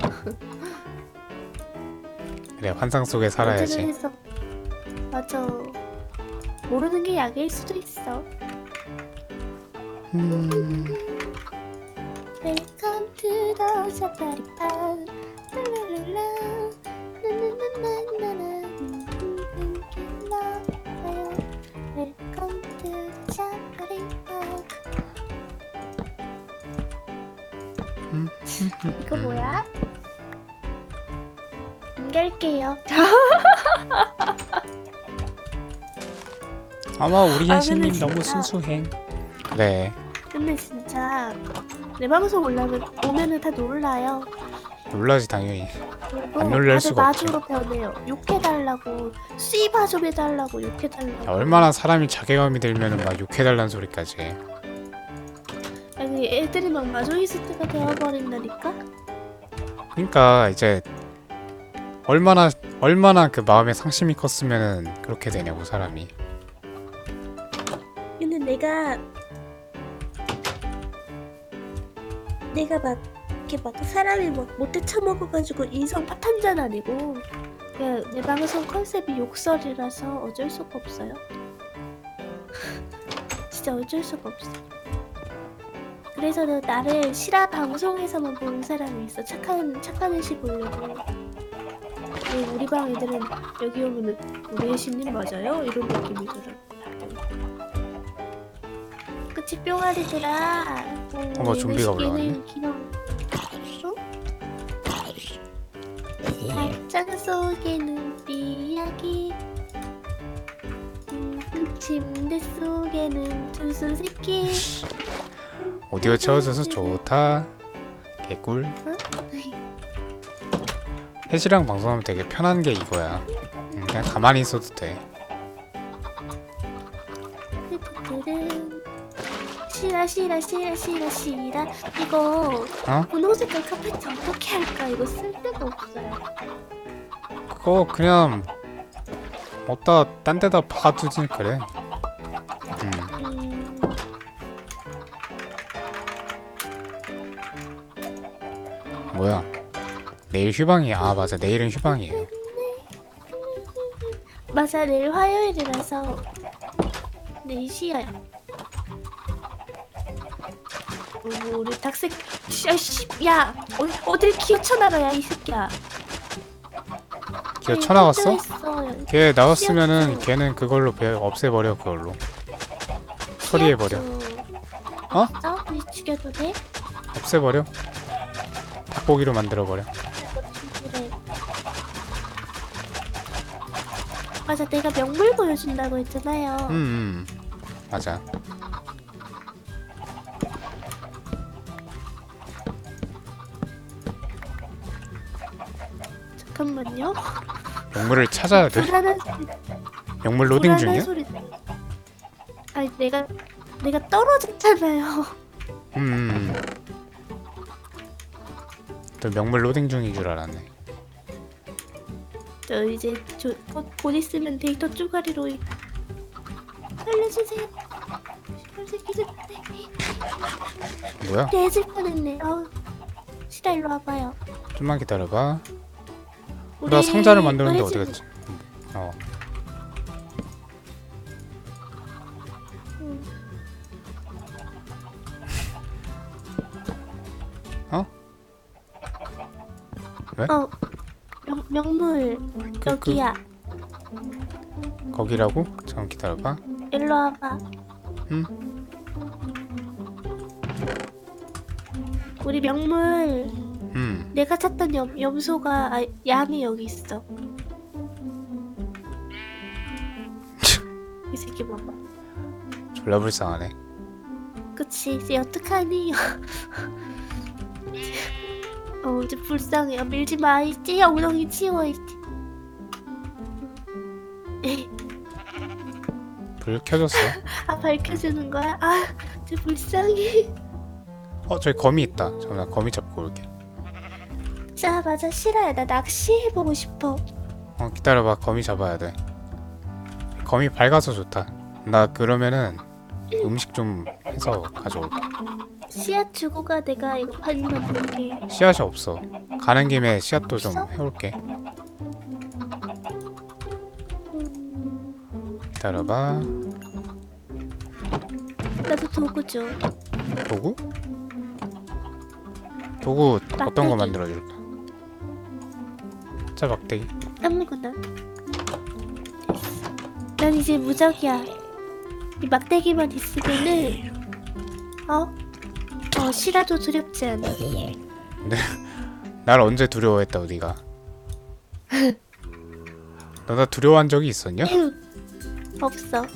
그래 환상 속에 살아야지. 해서 맞아. 모르는 게 약일 수도 있어. 음, Welcome to the safari park. 갈게요. 아마 우리 아, 현신님 근데 너무 진짜- 순수해. 그래 근데 진짜 내 방송 올라면 오면은 다 놀라요. 놀라지 당연히. 그리고 안 놀랄 다들 수가 없지. 마주로 변해요. 욕해달라고 씨바 좀 해달라고 욕해달라고. 야, 얼마나 사람이 자괴감이 들면은 막 욕해달라는 소리까지 해. 아니 애들이 막 마조이스트가 되어버린다니까. 그러니까 이제 얼마나 얼마나 그 마음에 상심이 컸으면은 그렇게 되냐고 사람이. 근데 내가 내가 막 이렇게 막 사람이 막 못돼 처먹어가지고 인성 파탄자는 아니고 그냥 내 방송 컨셉이 욕설이라서 어쩔 수가 없어요. 진짜 어쩔 수가 없어. 그래서 는 나를 실화 방송에서만 보는 사람이 있어. 착한 착한 애시 보려고. 우리 방 애들은 여기 오면은 우리 애신님 맞아요? 이런 느낌이더라고. 그치 뿅아리들아 어머, 좀비가 올라왔네. 발장 속에는 삐약이 음, 침대 속에는 투수 새끼 오디오 채워줘서 좋다. 개꿀. 혜지랑 방송하면 되게 편한 게 이거야. 음, 그냥 가만히 있어도 돼. 시라 시라 시라 시라 시라 이거 어? 분홍 색깔 카페트 어떻게 할까 이거 쓸 데가 없어요 그거 그냥 어디다 딴 데다 박아두지 그래. 음, 음, 뭐야? 내일 휴방이야. 아 맞아. 내일은 휴방이에요. 맞아 내일 화요일이라서 내일 쉬어요 어, 우리 야씨 야 어, 어딜 기어쳐 나가야 이 새끼야 걔 쳐나갔어? 있어. 걔 나왔으면은. 걔는 그걸로 배 없애버려 그걸로. 처리해버려. 어? 어? 우리 죽여도 돼? 없애버려. 닭고기로 만들어버려. 그래. 맞아 내가 명물 보여준다고 했잖아요 음, 음. 맞아. 잠깐만요 영물을 찾아야 돼. 불안한 영물 로딩 중이야? 소리 아니 내가 내가 떨어졌잖아요 음, 음. 음. 또 명물 로딩 중인 줄 알았네. 저 이제 저, 곧, 곧 있으면 데이터 쪼가리로 이- 살려주세요 뭐야? 깨질 뻔했네 아우 시다 일로 와봐요 좀만 기다려봐. 우리 나 상자를 만들었는데 어디 노래 갔지? 어, 음. 어 명, 명물 그, 그 여기야 거기라고? 잠깐 기다려봐. 일로 와봐 응? 우리 명물 음, 내가 찾던 염, 염소가 아, 양이 여기 있어 이 새끼 봐봐 졸라 불쌍하네. 그치 이제 어떡하니 어 이제 불쌍해 아, 밀지 마 있지 엉덩이 치워 있지 불 켜졌어. 아 밝혀주는 거야 아 진짜 불쌍해 어, 저기 거미 있다. 잠깐 거미 잡고 올게. 자 맞아 싫어요 나 낚시해보고 싶어 어, 기다려봐. 거미 잡아야 돼. 거미 밝아서 좋다. 나 그러면은 음식 좀 해서 가져올게. 씨앗 주고 가 내가 이거 파니 만들게. 씨앗이 없어. 가는 김에 씨앗도 좀 없어? 해올게. 음, 기다려봐. 나도 도구 줘. 도구? 도구 어떤 거 막대기. 만들어줄까? 자 막대기. 아무거나. 난 이제 무적이야. 이 막대기만 있으면은 어? 어 시라도 두렵지 않아. 날 언제 두려워했다 우리가? 너 나 두려워한 적이 있었냐? 없어.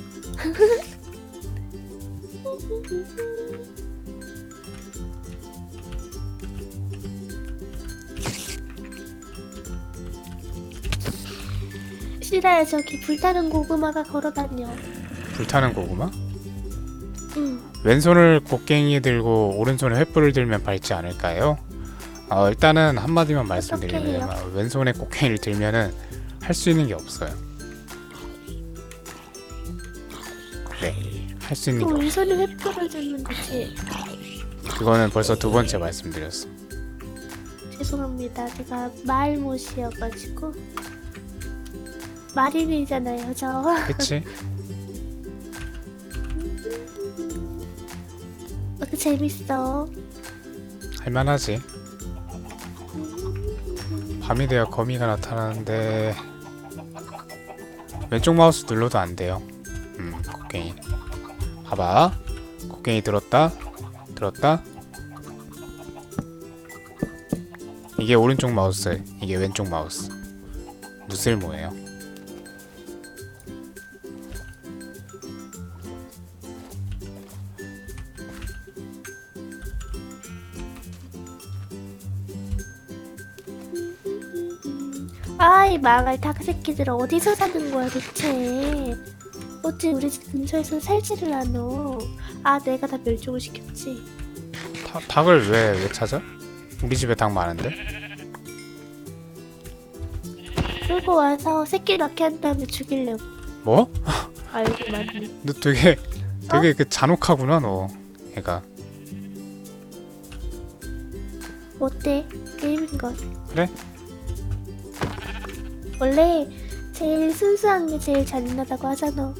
시라야 저기 불타는 고구마가 걸어다녀. 불타는 고구마? 응. 왼손을 곡괭이 들고 오른손에 횃불을 들면 밟지 않을까요? 어, 일단은 한마디만 말씀드리면 해요? 왼손에 곡괭이를 들면은 할 수 있는 게 없어요. 네, 할 수 있는 게그 없. 왼손에 횃불을 들면 되지. 그거는 벌써 두 번째 말씀드렸어. 죄송합니다. 제가 말못이어가지고 마린이잖아요, 저. 그치? 어때 재밌어? 할만하지. 밤이 되어 거미가 나타나는데 왼쪽 마우스 눌러도 안 돼요. 음, 곡괭이. 봐봐. 곡괭이 들었다. 들었다. 이게 오른쪽 마우스, 이게 왼쪽 마우스. 누슬모예요. 아이 망할 닭 새끼들 어디서 사는 거야 대체? 어째 우리 집 근처에서 살지를 않어? 아 내가 다 멸종을 시켰지. 다, 닭을 왜, 왜 찾아? 우리 집에 닭 많은데? 끌고 와서 새끼 낳게 한 다음에 죽이려고. 뭐? 알고 맞네. 너 되게 되게 그 잔혹하구나 너. 애가. 어때? 게임인 것. 그래? 원래 제일 순수한 게 제일 잔인하다고 하잖아.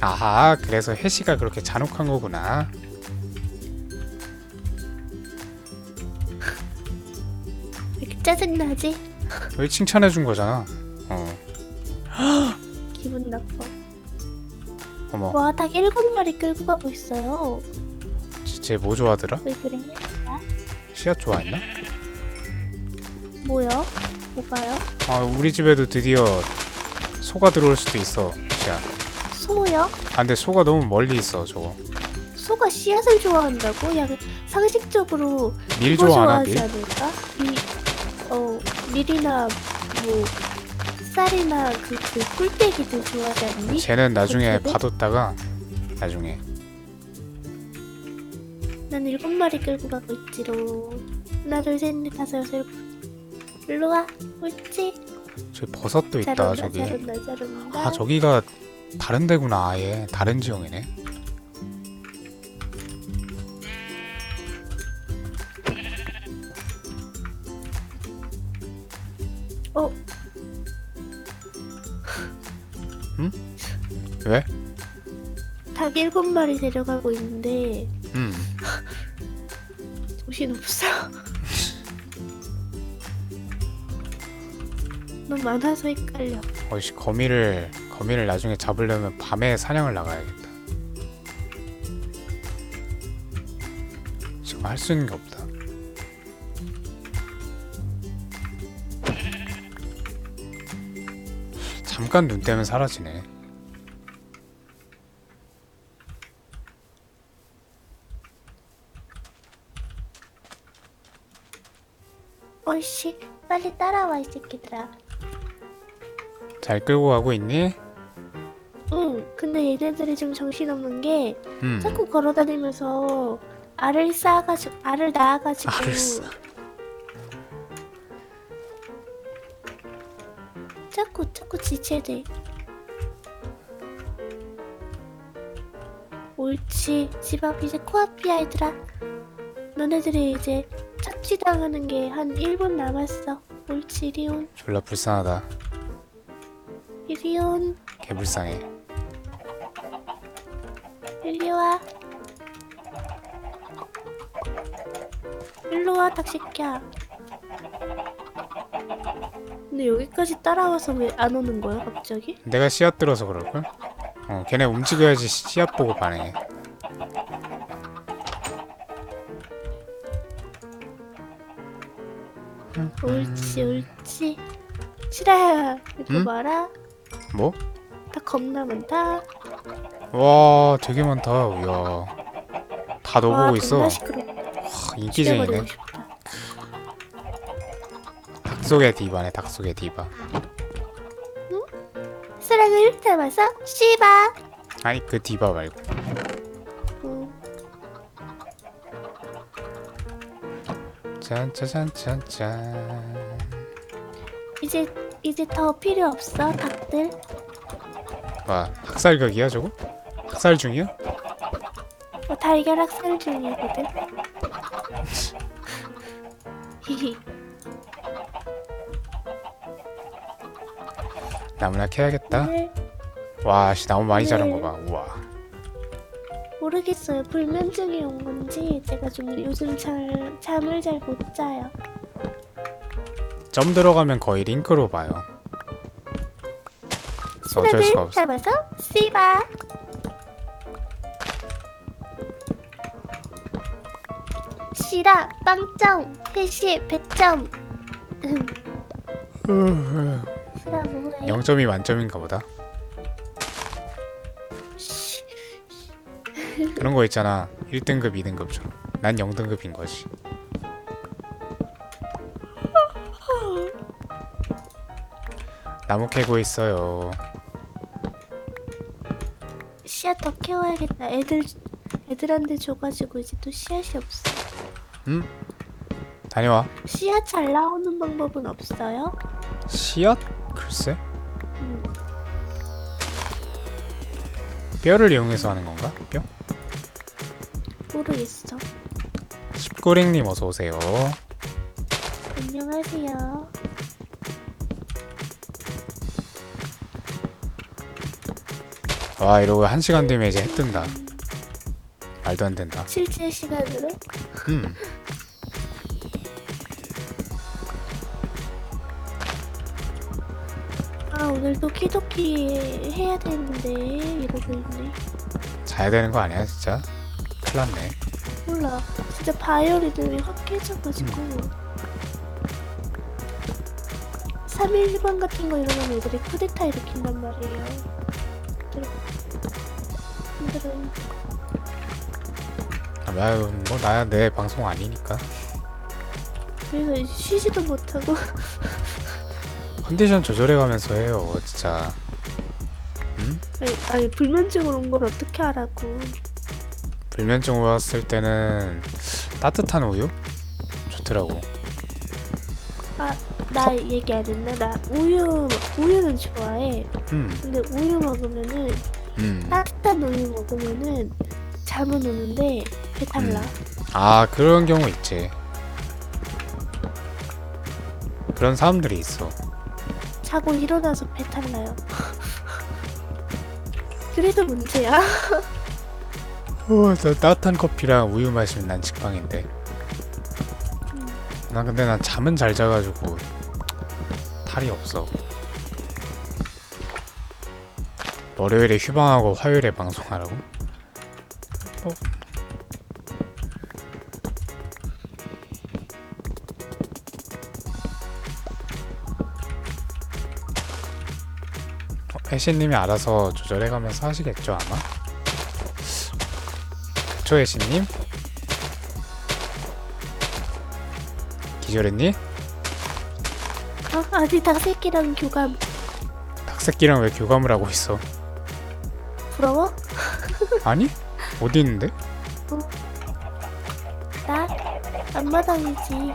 아하, 그래서 혜시가 그렇게 잔혹한 거구나. 왜 이렇게 짜증나지? 왜 칭찬해 준 거잖아. 어. 기분 나빠. 어머, 와, 닭 일곱 마리 끌고 가고 있어요. 쟤 뭐 좋아하더라? 왜 그래? 씨앗 좋아했나? 뭐야? 뭐가요? 아, 우리 집에도 드디어 소가 들어올 수도 있어. 씨앗. 소요? 아, 근데 소가 너무 멀리 있어, 저거. 소가 씨앗을 좋아한다고? 야, 그 상식적으로 밀 그거 좋아하나, 좋아하지 밀? 않을까? 밀, 어, 밀이나 뭐 쌀이나 그, 그 꿀떼기들 좋아하지 않니? 쟤는 나중에 그래? 봐뒀다가 나중에 난 일곱 마리 끌고 가고 있지로. 하나, 둘, 셋, 넷, 다섯, 여섯, 일곱. 일로 와. 옳지. 저기 버섯도 잘 있다, 온다, 저기. 잘 온다, 잘 온다. 아, 저기가 다른 데구나, 아예. 다른 지형이네. 어, 왜? 닭 일곱 마리 데려가고 있는데 음. 정신 없어. 많아서 헷갈려. 어이씨 거미를 거미를 나중에 잡으려면 밤에 사냥을 나가야겠다. 지금 할 수 있는 게 없다. 잠깐 눈 떼면 사라지네. 어이씨, 빨리 따라와 이 새끼들아. 잘 끌고 가고 있니? 응, 근데 얘네들이 좀 정신없는 게 음. 자꾸 걸어다니면서 알을 쌓아가지고 알을 낳아가지고 알을 쌓아. 자꾸 자꾸 지체돼. 옳지. 집 앞 이제 코앞이야, 얘들아. 너네들이 이제 착취당하는 게 한 1분 남았어. 옳지, 이리온. 졸라 불쌍하다. 이리온. 개 불쌍해. 일리와. 일로와, 닭새끼야. 근데 여기까지 따라와서 왜 안 오는 거야, 갑자기? 내가 씨앗 들어서 그럴걸? 어, 걔네 움직여야지 씨앗 보고 반응해. 옳지, 옳지. 실아야, 이거 응? 봐라. 뭐? 다 겁나 많다. 와, 되게 많다. 이야. 다너 와, 보고 있어. 하, 인기쟁이네. 닭 속의 디바네, 닭 속의 디바. 사랑을 담아서 씨바. 아니, 그 디바 말고. 응. 짠짜잔짠짠. 이제 이제 더 필요 없어, 닭들. 와, 학살각이야, 저거? 학살 중이야? 어, 달걀 학살 중이거든. 히히. 나무나 캐야겠다. 오늘 와, 씨, 나무 많이 네. 자란 거 봐. 우와. 모르겠어요. 불면증이 온 건지 제가 좀 요즘 잘 잠을 잘 못 자요. 점 들어가면 거의 링크로 봐요. 어쩔 수가 없어. 잡아서 씨바. 시라 빵점 회시 100점. 시라 뭐해? 0점이 만점인가 보다. 씨, 그런 거 있잖아. 1등급, 2등급처럼. 난 0등급인 거지. 나무 캐고 있어요. 씨앗 더 키워야겠다. 애들 애들한테 줘가지고 이제 또 씨앗이 없어. 음? 다녀와. 씨앗 잘 나오는 방법은 없어요? 씨앗? 글쎄. 음, 뼈를 이용해서 하는 건가? 뼈? 모르겠어. 십고랭님 어서 오세요. 안녕하세요. 와 이러고 한 시간 뒤면 이제 해 뜬다. 말도 안 된다. 실제 시간으로 음. 아 오늘 또 키도키 해야 되는데 이러고 있네. 자야 되는 거 아니야 진짜? 큰일 났네. 몰라. 진짜 바이오리듬이 확 깨져가지고. 3일 휴방 같은 거 일어나면 애들이 쿠데타 일으킨단 말이에요. 힘들어. 힘들어. 아유 뭐 나야 내 방송 아니니까. 그래서 쉬지도 못하고 컨디션 조절해가면서 해요 진짜. 음? 아니, 아니 불면증으로 온 걸 어떻게 하라고 불면증 왔을 때는 따뜻한 우유 좋더라고. 나 얘기 안 했나? 나 우유 우유는 좋아해 음, 근데 우유 먹으면은 음. 따뜻한 우유 먹으면은 잠은 오는데 배탈 나 음. 아 그런 경우 있지. 그런 사람들이 있어. 자고 일어나서 배탈 나요 그래도 문제야 어, 나 따뜻한 커피랑 우유 마시면 난 직방인데. 음. 난 근데 난 잠은 잘 자가지고 탈이 없어. 월요일에 휴방하고 화요일에 방송하라고? 어? 어, 애쉬님이 알아서 조절해가면서 하시겠죠 아마? 그쵸 애쉬님? 기절했니? 어, 아니 닭새끼랑 교감 닭새끼랑 왜 교감을 하고 있어? 부러워? 아니? 어디 있는데? 나 앞마당이지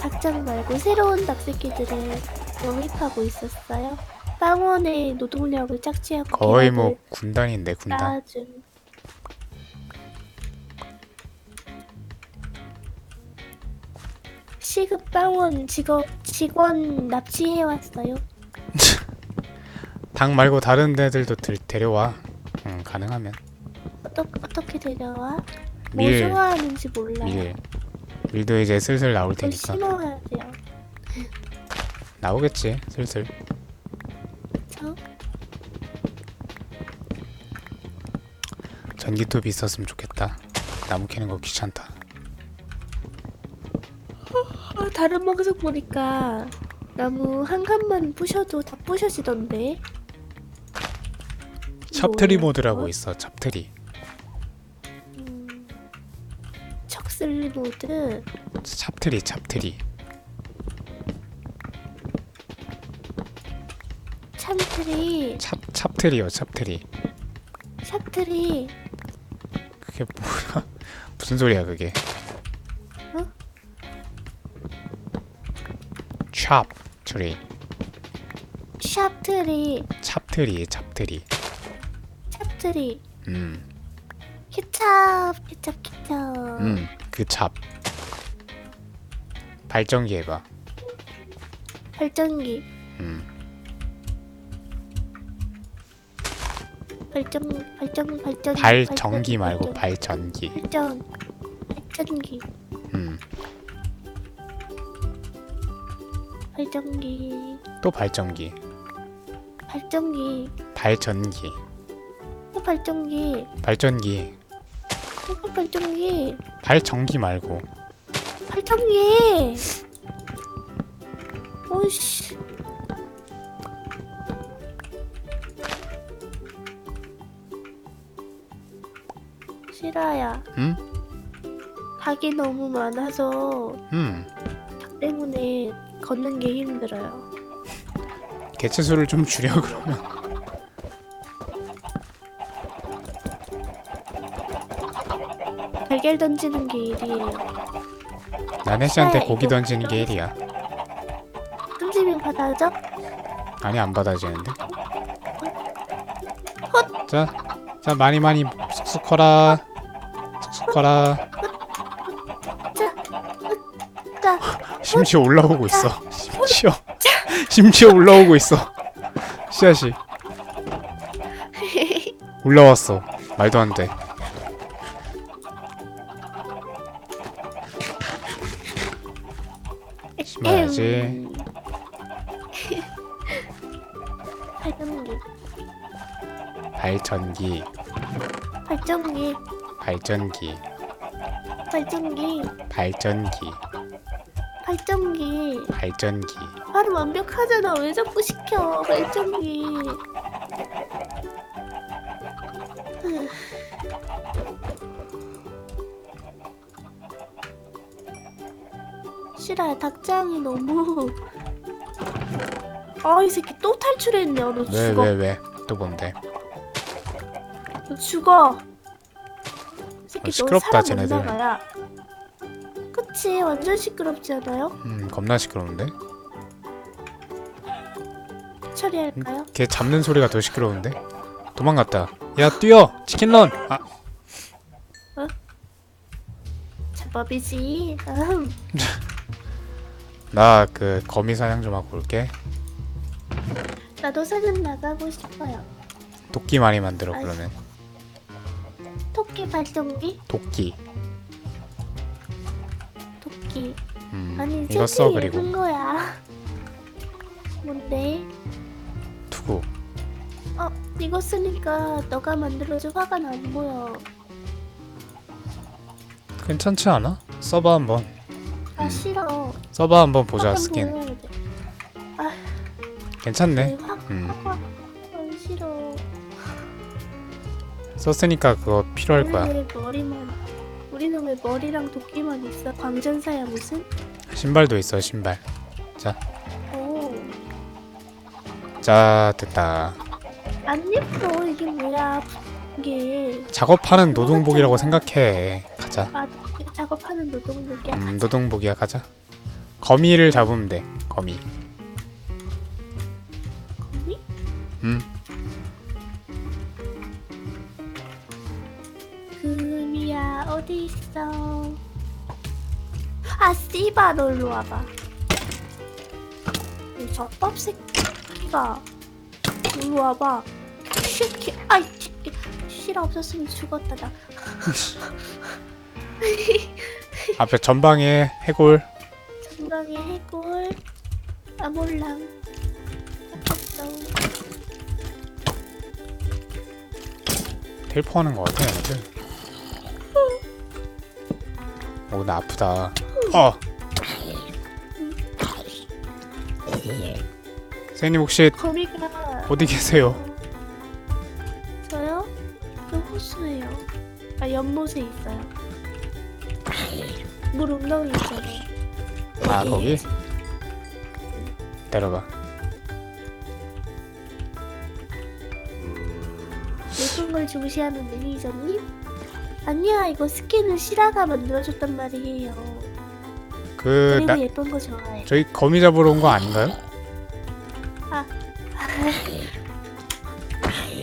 닭장 말고 새로운 닭새끼들을 영입하고 있었어요 빵원의 노동력을 짝지하고 거의 뭐 군단인데 군단. 쌓아준 시급 빵원 직업 직원 납치해 왔어요. 당 말고 다른 데들도 들, 데려와. 응 가능하면 어떠, 어떻게 데려와? 뭐 밀. 좋아하는지 몰라요. 밀. 밀도 이제 슬슬 나올 테니까 심어야 돼요. 나오겠지 슬슬. 그쵸? 전기톱이 있었으면 좋겠다. 나무 캐는 거 귀찮다. 어, 다른 방송 보니까 나무 한 칸만 부셔도 다 부셔지던데. 뭐예요, 모드라고 그거? 있어. 첩트리. 음, 척슬 모드. 찹트리 찹트리. 참트리. 찹 찹트리요 찹트리. 샵트리. 그게 뭐야? 무슨 소리야 그게? 찹 트리. 샵트리. 찹트리 찹트리. 샵트리. 음. 케찹. 케찹 케찹. 음. 그 찹. 발전기 해봐. 발전기. 음. 발전 발전 발전. 발전기 말고 발전. 발전기. 발전. 발전기. 음. 발전기. 또 발전기. 발전기. 발전기. 또 발전기. 발전기. 또 발전기. 발전기 말고. 발전기. 오씨. 실화야. 응? 닭이 너무 많아서 음. 걷는 게 힘들어요. 개체 수를 좀 줄여 그러면. 달걀 던지는 게 일이에요. 나네 씨한테 네, 고기 이거 던지는 게 일이야. 던지면 받아줘? 아니 안 받아지는데. 자, 자 많이 많이 쑥쑥 커라. 쑥쑥 커라. 심지어 올라오고 있어. 심지어 심지어 올라오고 있어. 씨앗이 올라왔어. 말도 안 돼. 심어야지. 발전기, 발전기, 발전기, 발전기, 발전기, 발전기, 발전기. 발전기. 발음 완벽하잖아. 왜 자꾸 시켜? 발전기. 싫어요. 닭장이 너무. 아, 이 새끼 또 탈출했네. 너 왜 죽어. 왜 왜? 또 뭔데? 너 죽어. 이 새끼 어, 너 시끄럽다, 사람 못 쟤네들. 나가야. 그치? 완전 시끄럽지 않아요? 음 겁나 시끄러운데? 처리할까요? 걔 잡는 소리가 더 시끄러운데? 도망갔다. 야 뛰어! 치킨런! 아 제법이지. 음. 나 그 거미 사냥 좀 하고 올게. 나도 사진 나가고 싶어요. 도끼 많이 만들어 그러면. 토끼 발전기? 도끼. 음 아니 이거 써 그리고 예쁜 거야. 뭔데? 투구. 어 이거 쓰니까 너가 만들어줘 화가 안 보여. 괜찮지 않아? 써봐 한번. 아 음. 싫어. 써봐 한번 보자 화가 스킨. 보여야 돼. 괜찮네. 왜 화, 음 화가 아, 싫어. 썼으니까 그거 필요할 거야. 머리만 우리는 왜 머리랑 도끼만 있어? 광전사야 무슨? 신발도 있어 신발. 오. 자 됐다. 안 예뻐 이게 뭐야 이게 작업하는 노동복이라고 생각해. 가자. 아 작업하는 노동력이야 음 노동복이야 가자. 거미를 잡으면 돼. 거미. 거미? 음. 있어? 아 씨바 너 일로 와봐. 이 젖밥 새끼가 일로 와봐. 쉐키 아이 새끼 실어 없었으면 죽었다 나. 앞에 전방에 해골. 전방에 해골 아몰랑 잡혔어. 텔포하는 것 같아 얘네들. 오, 나 아프다. 어. 선생님 혹시 거미가 어디 계세요? 저요? 저 호수예요. 아 연못에 있어요. 물 웅덩이 있잖아요. 아 거기? 내려가. 예쁜 걸 중시하는 매니저님? 아니야 이거 스킨을 시라가 만들어줬단 말이에요. 그 그리고 나, 예쁜 거 좋아해. 저희 거미 잡으러 온 거 아닌가요?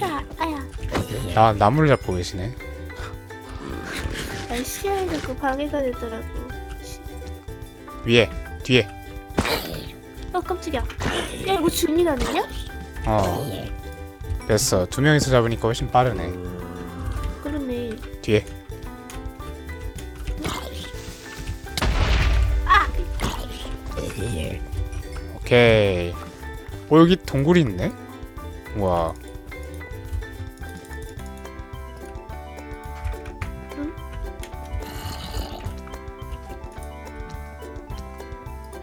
야, 아야, 나 나무를 잡고 계시네. 나 시야에 자꾸 방해가 되더라고. 씨. 위에 뒤에. 어 깜짝이야. 야 이거 준이 아니냐? 어. 됐어. 두 명이서 잡으니까 훨씬 빠르네. 뒤에. 아, 오케이. 오 여기 동굴이 있네. 우와.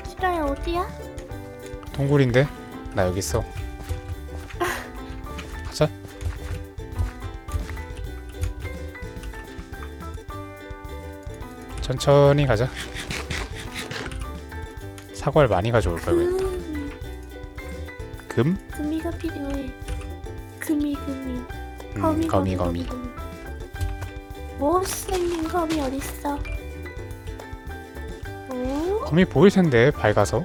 시라야 어디야? 동굴인데? 나 여기 있어. 가자. 천천히 가자. 사과를 많이 가져올 걸 왜? 금, 금? 금이가 필요해. 금이 금이. 음, 거미 거미 거미. 못생긴 거미 어딨어? 오? 거미 보일 텐데 밝아서.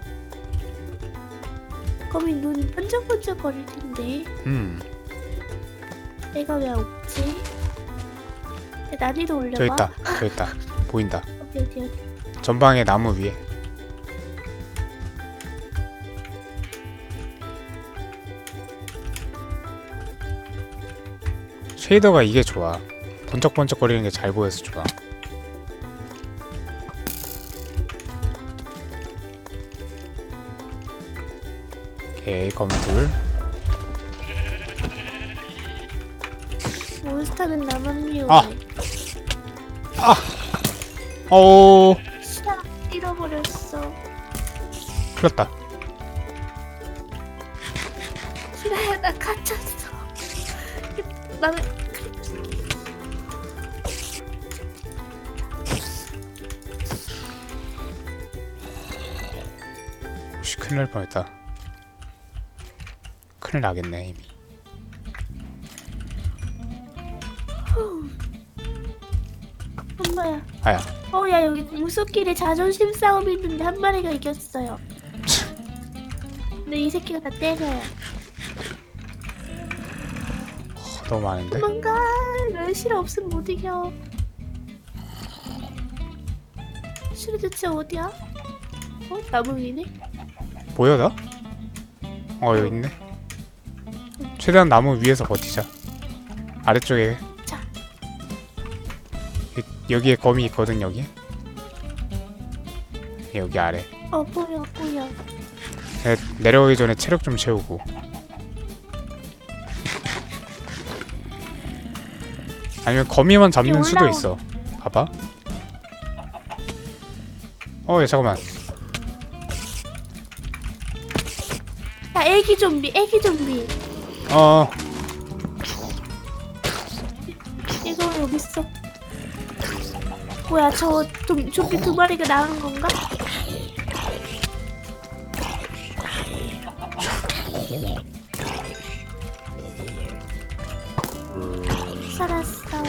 거미 눈 번쩍번쩍 거릴 텐데 음. 내가 왜 없지? 난이도 올려봐 저 있다. 저 있다. 보인다. 전방에 나무 위에. 쉐이더가 이게 좋아. 번쩍번쩍거리는 게 잘 보여서 좋아. 오케이 검둘. 몬스터는 나만 미워 아! 어, 잃어버렸어 풀렸다. 시라야 나 갇혔어 나는 혹시 큰일 날 뻔했다. 큰일 나겠네 이미. 엄마야 아야. 어 야 여기 무속길에 자존심 싸움 있는데 한 마리가 이겼어요 근데 이 새끼가 다 때려요 어, 너무 많은데? 도망가 나 실어 없으면 못 이겨 실어 대체 어디야? 어? 나무 위네? 보여 나? 어 여기 있네. 최대한 나무 위에서 버티자. 아래쪽에 자. 여- 여기에 거미 있거든 여기. 여기 아래. 어 보여 보여 내, 내려오기 전에 체력 좀 채우고. 아니면 거미만 잡는 수도 올라오- 있어. 봐봐. 어, 야, 잠깐만. 야 애기 좀비 애기 좀비 어, 이거 여기 있어 뭐야 저 좀, 좀비 두 마리가 나간 건가? 살았어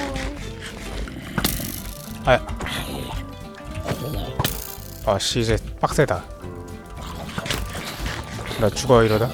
아씨 이제 빡세다. 나 죽어 이러다.